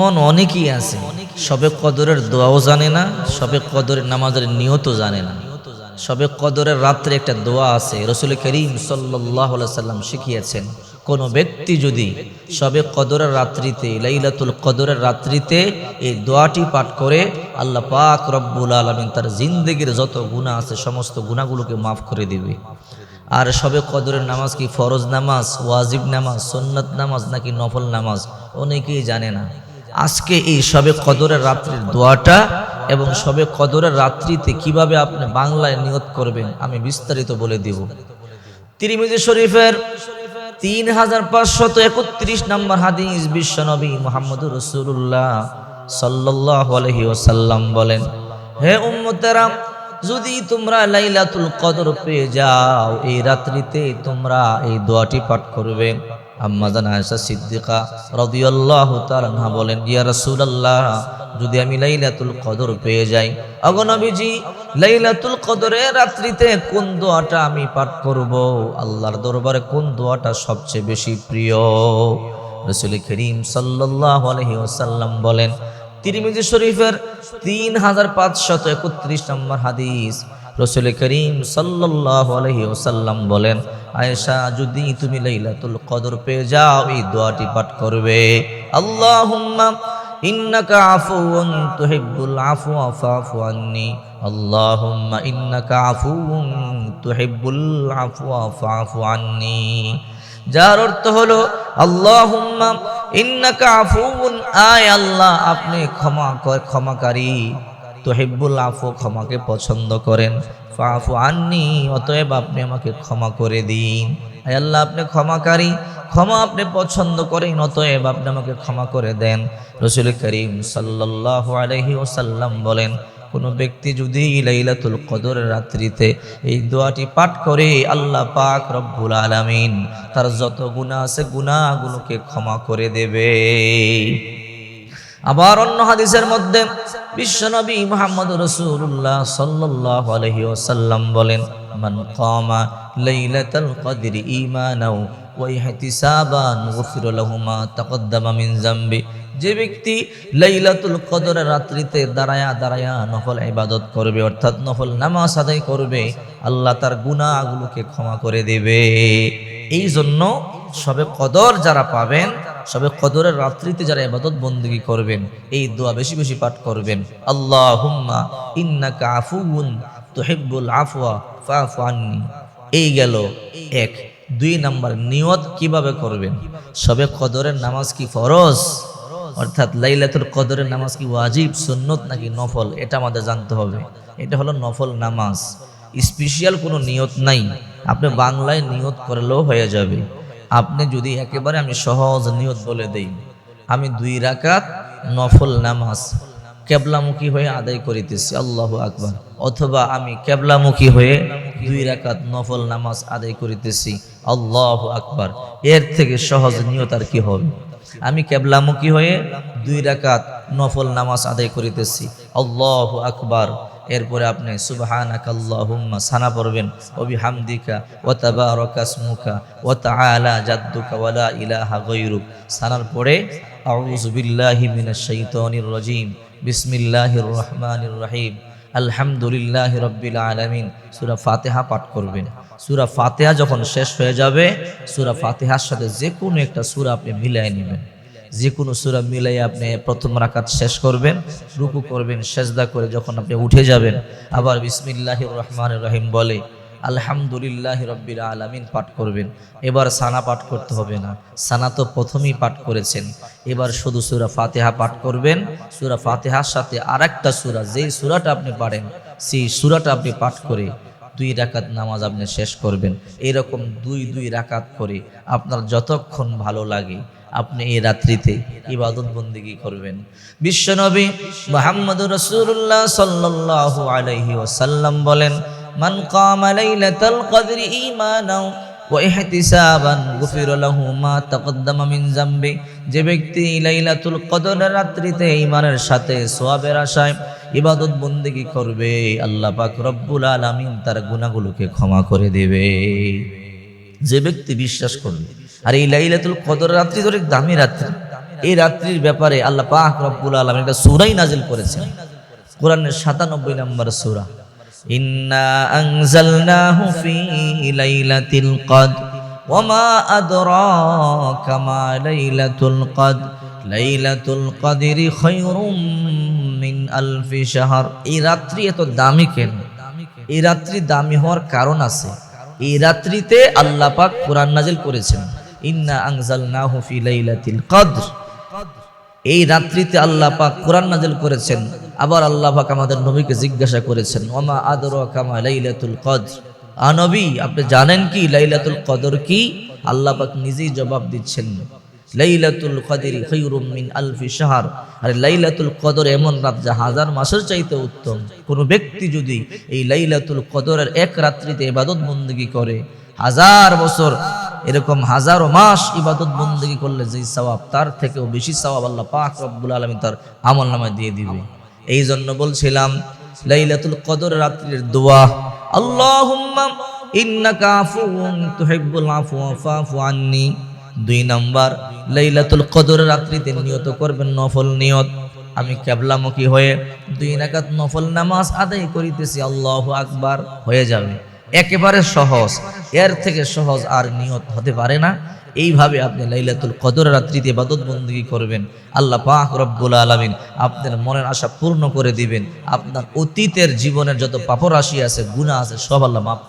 এমন অনেকেই আছে, সবে কদরের দোয়াও জানে না, সবে কদরের নামাজের নিয়তও জানে না। সবে কদরের রাত্রে একটা দোয়া আছে, রসুল করিম সাল্লাম শিখিয়েছেন, কোন ব্যক্তি যদি সবে কদরের রাত্রিতে, লাইলাতুল কদরের রাত্রিতে এই দোয়াটি পাঠ করে, আল্লাহ পাক রব্বুল আলমিন তার জিন্দগির যত গুণা আছে, সমস্ত গুণাগুলোকে মাফ করে দিবে। আর সবে কদরের নামাজ কি ফরজ নামাজ, ওয়াজিব নামাজ, সন্নত নামাজ নাকি নফল নামাজ, অনেকেই জানে না। আজকে এই সবে কদরের রাত্রির দোয়াটা এবং সবে কদরের রাত্রিতে কীভাবে আপনি বাংলায় নিয়ত করবেন, আমি বিস্তারিত বলে দিব। তিরিমিজি শরীফের তিন হাজার পাঁচশত একত্রিশ নম্বর হাদিস বিশ্বনবী মোহাম্মদ রসুল্লাহ সাল্লাহ আলহি ওসাল্লাম বলেন, হে উম্মতেরা যদি তোমরা লাইলাতুল কদর পেয়ে যাও, এই রাত্রিতে তোমরা এই দোয়াটি পাঠ করবে। আম্মাজান আয়েশা সিদ্দিকা রাদিয়াল্লাহু তাআলা বলেন, ইয়া রাসূলুল্লাহ, যদি আমি লাইলাতুল কদর পেয়ে যাই অগনবীজি লাইলাতুল কদরের রাত্রিতে কোন দোয়াটা আমি পাঠ করব? আল্লাহর দরবারে কোন দোয়াটা সবচেয়ে বেশি প্রিয়? রাসূল করিম সাল্লাল্লাহু আলাইহি বলেন তিরমিজি শরীফের তিন হাজার পাঁচশত একত্রিশ নম্বর হাদিস। রসুল করিম সাল্লাহ আলহি ওসাল্লাম বলেন, আয়েশা, যদি তুমি লাইলাতুল কদর পেয়ে যাও, এই দোয়াটি পাঠ করবে। আল্লাহ ইন্নাকা আফুউন তুহিব্বুল আফা আফু আন্নি। আল্লাহুম্মা ইন্নাকা আফুউন তুহিব্বুল আফওয়া ফাফু আন্নি। যার অর্থ হলো, আল্লাহুম্মা আয় আল্লাহ, আপনি ক্ষমা কর- ক্ষমাকারী। তোহিব্বুল আফু ক্ষমাকে পছন্দ করেন। ফাফু আননি, অতএব আপনি আমাকে ক্ষমা করে দিন। আয় আল্লাহ, আপনি ক্ষমাকারী। ক্ষমা আপনি পছন্দ করেন, অতএব আপনি আমাকে ক্ষমা করে দেন। রসুল করিম সাল্লাল্লাহু আলাইহি ওসাল্লাম বলেন কোনো ব্যক্তি যদি লাইলাতুল কদর রাত্রিতে এই দোয়াটি পাঠ করে, আল্লাহ পাক রব্বুল আলামিন তার যত গুনাহ আছে গুনাহগুলোকে ক্ষমা করে দেবে। আবার অন্য হাদিসের মধ্যে বিশ্বনবী মুহাম্মদ রাসূলুল্লাহ সাল্লাল্লাহু আলাইহি ওয়াসাল্লাম বলেন, মান কামা লাইলাতাল কদরি ঈমানাও ওয়া ইহতিসাবান গুফির লাহু মা তাকদ্দামা মিন যামবি। যে ব্যক্তি লাইলাতুল কদরের রাত্রিতে দাঁড়ায়া দাঁড়ায়া নফল ইবাদত করবে, অর্থাৎ নফল নামাজ আদায় করবে, আল্লাহ তার গুনাহগুলোকে ক্ষমা করে দেবে। এই জন্য সবে কদর যারা পাবেন, সবে কদরের রাত্রিতে যারা ইবাদত বন্দিগি করবেন, এই দোয়া বেশি বেশি পাঠ করবেন। আল্লাহুম্মা ইন্নাকা আফুউন তুহিব্বুল আফওয়া ফাফু আন্নি। এই গেল এক। দুই নাম্বার, নিয়ত কীভাবে করবেন? সবে কদরের নামাজ কি ফরজ? অর্থাৎ লাইলাতুল কদরের নামাজ কি ওয়াজিব, সুন্নত নাকি নফল? এটা আমাদের জানতে হবে। এটা হলো নফল নামাজ। স্পেশাল কোনো নিয়ত নাই। আপনি বাংলায় নিয়ত করলেও হয়ে যাবে। আপনি যদি একেবারে আমি সহজ নিয়ত বলে দেই, আমি দুই রাকাত নফল নামাজ কেবলামুখী হয়ে আদায় করিতেছি, আল্লাহ আকবার। অথবা আমি কেবলামুখী হয়ে দুই রাকাত নফল নামাজ আদায় করিতেছি। আল্লাহ আকবার। এর থেকে সহজ নিয়ত আর কি হবে? আমি কেবলামুখী হয়ে দুই রাকাত নফল নামাজ আদায় করিতেছি। আল্লাহ আকবার। এরপরে আপনি সুবহানাকা আল্লাহুম্মা সানা পড়বেন। ওবি হামদিকা ও তাবারাকাসমুকা ও তাআলা জাদ্দুকা ওয়ালা ইলাহা গায়রুক। সানার পরে আউযু বিল্লাহি মিনাশ শাইতানির রাজিম। বিসমিল্লাহির রহমানির রহিম। আলহামদুলিল্লাহি রব্বিল আলমিন। সুরা ফাতেহা পাঠ করবেন। সুরা ফাতেহা যখন শেষ হয়ে যাবে, সুরা ফাতেহার সাথে যে কোনো একটা সুরা আপনি মিলাই নেবেন। যে কোনো সুরা মিলাই আপনি প্রথম রাকাত শেষ করবেন, রুকু করবেন, সেজদা করে যখন আপনি উঠে যাবেন, আবার বিসমিল্লাহ রহমান রহিম বলে আলহামদুলিল্লাহ রব্বিল আলামিন পাঠ করবেন। এবার সানা পাঠ করতে হবে না। সানা তো প্রথমেই পাঠ করেছেন। এবার শুধু সুরা ফাতেহা পাঠ করবেন। সুরা ফাতেহার সাথে আর একটা সুরা, যেই সুরাটা আপনি পারেন, সেই সুরাটা আপনি পাঠ করে দুই রাকাত নামাজ আপনি শেষ করবেন। এরকম দুই দুই রাকাত করে আপনার যতক্ষণ ভালো লাগে, আপনি এই রাত্রিতে ইবাদত বন্দিগি করবেন। বিশ্বনবী মোহাম্মদ রসুল্লাহ সাল্লাল্লাহু আলাইহি ওয়াসাল্লাম বলেন মান কামা লাইলাতাল কদরি ঈমানাও ওয়া ইহতিসাবান গুফির লাহু মা তাকদ্দামা মিন যামবি। যে ব্যক্তি লাইলাতুল কদরের রাত্রিতে ঈমানের সাথে সওয়াবের আশায় ইবাদত বন্দিগি করবে, আল্লাহ পাক রব্বুল আলামিন তার গুনাহগুলোকে ক্ষমা করে দেবে। যে ব্যক্তি বিশ্বাস করবে, আর এই লাইলাতুল কদর রাত্রি অনেক দামি রাত্রি। এই রাত্রির ব্যাপারে আল্লাহ পাক রব্বুল আলম একটা সুরাই নাজিল করেছেন। কোরআনের সাতানব্বই নম্বর সুরা। ইন্না আনজালনাহু ফি লাইলাতিল কদর ওয়ামা আদরাকা মা লাইলাতুল কদর। লাইলাতুল কদরি খায়রুম মিন আলফি শাহর। এই রাত্রি এত দামি কেন? এই রাত্রি দামি হওয়ার কারণ আছে। এই রাত্রিতে আল্লাহ পাক কোরআন নাজিল করেছেন, ইন্না আনজালনাহু ফি লাইলাতিল কদর। এই রাত্রিতে আল্লাহ পাক কোরআন নাজিল করেছেন আবার আল্লাহ পাক আমাদের নবীকে জিজ্ঞাসা করেছেন, ওমা আদর কামা লাইলাতুল কদর? আনবী আপনি জানেন কি লাইলাতুল কদর কি? আল্লাহ পাক নিজেই জবাব দিচ্ছেন, লাইলাতুল কদরি খৈরুম মিন আলফি শাহর। আরে লাইলাতুল কদর এমন রাত যা হাজার মাসের চাইতে উত্তম। কোন ব্যক্তি যদি এই লাইলাতুল কদরের এক রাত্রিতে ইবাদত বন্দেগী করে, হাজার বছর এরকম হাজারো মাস ইবাদত বন্দেগী করলে যেই সওয়াব, তার থেকেও বেশি সওয়াব আল্লাহ পাক রব্বুল আলামিন তার আমল নামায় দিয়ে দিবে। এই জন্য বলছিলাম, লাইলাতুল কদর রাত্রির দোয়া, আল্লাহুম্মা ইন্নাকা আফুউন তুহিব্বুল আফওয়া ফাফু আন্নি। দুই নাম্বার, লাইলাতুল কদর রাত্রিতে নিয়ত করবেন নফল নিয়ত। আমি কেবলামুখী হয়ে দুই নাকাত নফল নামাজ আদায় করিতেছি, আল্লাহু আকবার, হয়ে যাবে। একেবারে সহজ। এর থেকে সহজ আর নিয়ত হতে পারে না। এইভাবে আপনি লাইলাতুল কদর রাত্রিতে বাদত বন্দী করবেন। আল্লাহ পাক রব্বুল আলমিন আপনার মনের আশা পূর্ণ করে দিবেন। আপনার অতীতের জীবনের যত পাপরাশি আছে গুণা আছে, সব আল্লাহ মাফ